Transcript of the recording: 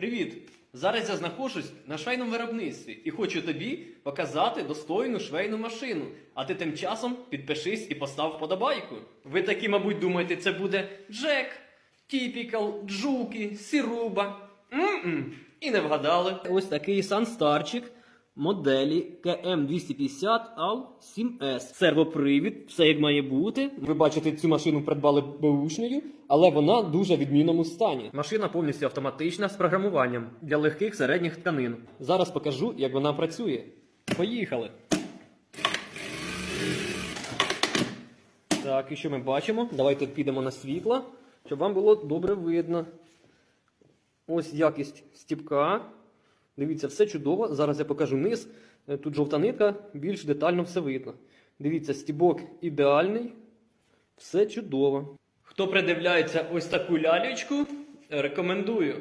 Привіт! Зараз я знаходжусь на швейному виробництві і хочу тобі показати достойну швейну машину. А ти тим часом підпишись і постав вподобайку. Ви такі, мабуть, думаєте, це буде Джек, Тіпікал, Джуки, Сіруба. М-м. І не вгадали. Ось такий санстарчик моделі КМ250 AL 7S. Сервопривід, все як має бути. Ви бачите, цю машину придбали беушнею, але вона в дуже відмінному стані. Машина повністю автоматична з програмуванням для легких середніх тканин. Зараз покажу, як вона працює. Поїхали. Так, і що ми бачимо? Давайте підемо на світло, щоб вам було добре видно. Ось якість стіпка. Дивіться, все чудово. Зараз я покажу низ. Е, Тут жовта нитка, більш детально все видно. Дивіться, стібок ідеальний. Все чудово. Хто придивляється ось таку лялечку, рекомендую.